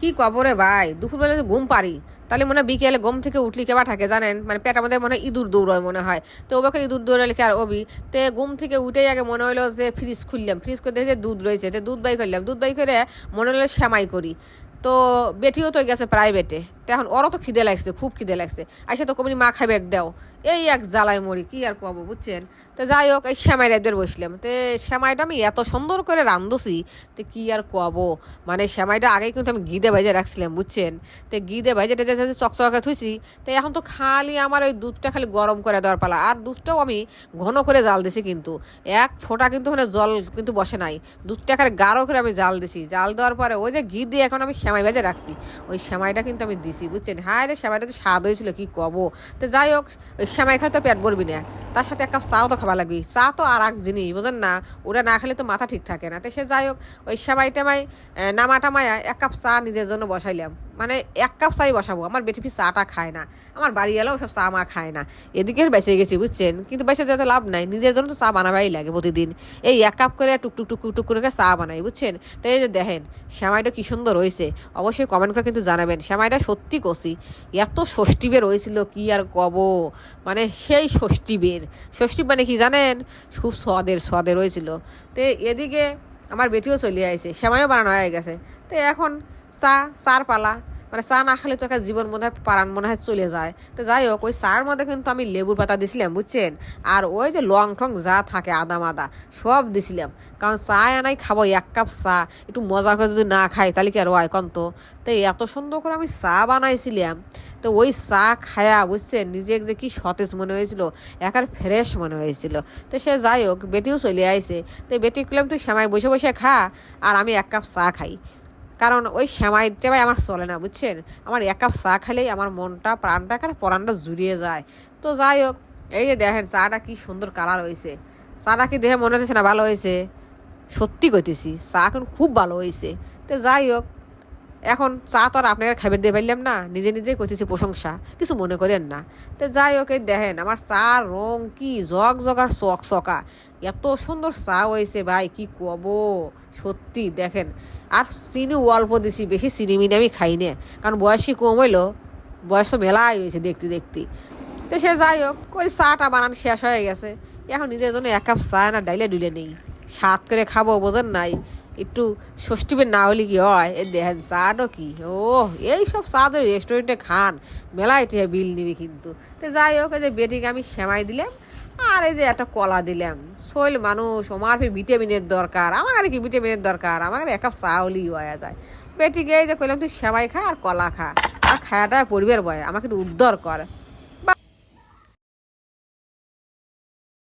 কি কবরে ভাই? দুপুরবেলা যদি ঘুম পারি। তাহলে মনে হয় বিকেলে ঘুম থেকে উঠলি কেবা থাকে জানেন? মানে পেট আমাদের মনে হয় ইঁদুর দৌড়ায় মনে হয়। তো ওবাকে ইঁদুর দৌড়ালে কি আর অবি তে ঘুম থেকে উঠেই আগে মনে হলো যে ফ্রিজ খুললাম। ফ্রিজ করে দেখে দুধ রয়েছে। তো দুধ বাই করলাম। দুধ বাই করে মনে হলো শ্যামাই করি। তো বেটিও তো গেছে প্রাইভেটে এখন ওরও তো খিদে লাগছে, খুব খিদে লাগছে। আইসা তো কমিনি মা খাইবে, দাও। এই এক জ্বালায় মরি, কি আর কব, বুঝছেন? তো যাই হোক, এই শ্যামাই রাইদের বসলাম। তো শ্যামাইটা আমি এত সুন্দর করে রান্ধছি তো কি আর কব? মানে শ্যামাইটা আগেই কিন্তু আমি গিদে ভাজে রাখছিলাম, বুঝছেন? তো গিদে ভাজে টেজে চকচকে থুইছি, তো এখন তো খালি আমার ওই দুধটা খালি গরম করে দেওয়ার পালা। আর দুধটাও আমি ঘন করে জাল দিছি কিন্তু। এক ফোঁটা কিন্তু মানে জল কিন্তু বসে নাই। দুধটা খালি গাঢ় করে আমি জাল দিছি। জাল দেওয়ার পরে ওই যে ঘি দিয়ে এখন আমি শ্যামাই ভেজে রাখছি। ওই শ্যামাইটা কিন্তু আমি দিছি। বুঝছেন? হায় রে শ্যামাইটা তো স্বাদ হয়েছিল, কি কব? তো যাই হোক, ওই শ্যামাই খাই তো পেট ভরবি না। তার সাথে এক কাপ চাও তো খাওয়া লাগবে। চা তো আর এক জিনিস, বুঝেন না? ওরা না খেলে তো মাথা ঠিক থাকে না। তো সে যাই হোক, ওই শ্যামাই টামাই নামা টামায় এক কাপ চা নিজের জন্য বসাইলাম। মানে এক কাপ চাই বসাবো। আমার বেটি ফি চাটা খায় না। আমার বাড়ি এলেও সব চা মা খায় না। এদিকে বেঁচে গেছি, বুঝছেন? কিন্তু বেঁচে যেতে লাভ নাই। নিজের জন্য তো চা বানাবাই লাগে প্রতিদিন। এই এক কাপ করে টুক টুক টুক করে চা বানাই, বুঝছেন? তাই যে দেখেন, শ্যামাইটা কি সুন্দর হয়েছে। অবশ্যই কমেন্ট করে কিন্তু জানাবেন। শ্যামাইটা সত্যি কষি এত ষষ্ঠী বের হয়েছিল, কি আর কব? মানে সেই ষষ্ঠী বের। ষষ্ঠী মানে কি জানেন? খুব স্বাদের স্বাদের হয়েছিল। তো এদিকে আমার বেটিও চলে আসছে শ্যামাইও বানানো হয়ে গেছে। তো এখন চা চার পালা। মানে চা না খালে তো একটা জীবন মনে হয় পারান মনে হয় চলে যায়। তো যাই হোক, ওই চার মধ্যে কিন্তু আমি লেবুর পাতা দিছিলাম, বুঝছেন? আর ওই যে লং টং যা থাকে আদা মাদা সব দিছিলাম। কারণ চা আনাই খাব, এক কাপ চা, একটু মজা করে যদি না খাই, তাহলে কি আর হয় কন তো? এত সুন্দর করে আমি চা বানাইছিলাম। তো ওই চা খায়া, বুঝছেন? নিজে যে কি সতেজ মনে হয়েছিল একার ফ্রেশ মনে হয়েছিল। তো সে যাই হোক, বেটিও চলে আইছে। তো বেটি করলাম তুই শ্যামাই বসে বসে খা, আর আমি এক কাপ চা খাই। কারণ ওই শ্যামাইটা ভাই আমার চলে না, বুঝছেন? আমার এক কাপ চা খেলেই আমার মনটা, প্রাণটা কেন পরাণটা জুড়িয়ে যায়। তো যাই হোক, এই যে দেখেন, চাটা কি সুন্দর কালার হয়েছে। চাটা কি দেখে মনে হচ্ছে না ভালো হয়েছে? সত্যি কইতেছি, চা এখন খুব ভালো হয়েছে। তো যাই হোক এখন চা তো আর আপনারা খাবার দিয়ে পারলাম না, নিজে নিজেই করতেছি প্রশংসা, কিছু মনে করেন না। তো যাই এই দেখেন, আমার চা রং কি জগ জগার চক চকা। এত সুন্দর চা হয়েছে ভাই, কি কব? সত্যি, দেখেন। আর চিনি অল্প দিছি, বেশি চিনি মিনি আমি খাই না। কারণ বয়সী কম হইল, বয়স তো মেলাই হয়েছে দেখতে দেখতে। তো সে যাই হোক, ওই চাটা বানান শেষ হয়ে গেছে। এখন নিজের জন্য এক কাপ চা না, ডাইলে ডুলে নেই। স্বাদ করে খাব, বোঝেন নাই। একটু ষষ্ঠীবের না হলে কি হয়? এই দেখেন চাটা কি? ও এই সব চা তো রেস্টুরেন্টে খান। মেলা এটা বিল নিবি কিন্তু। তো যাই হোক যে বেটিকে আমি সেমাই দিলাম, আর এই যে একটা কলা দিলাম। শৈল মানুষ আমার ফের ভিটামিনের দরকার। আমার আর কি ভিটামিনের দরকার? আমার এক কাপ চা হলেই হয়ে যায়। বেটিকে এই যে কইলাম, তুই সেমাই খা আর কলা খা। আর খায়াটা পরিবার বয়, আমাকে একটু উদ্ধার কর।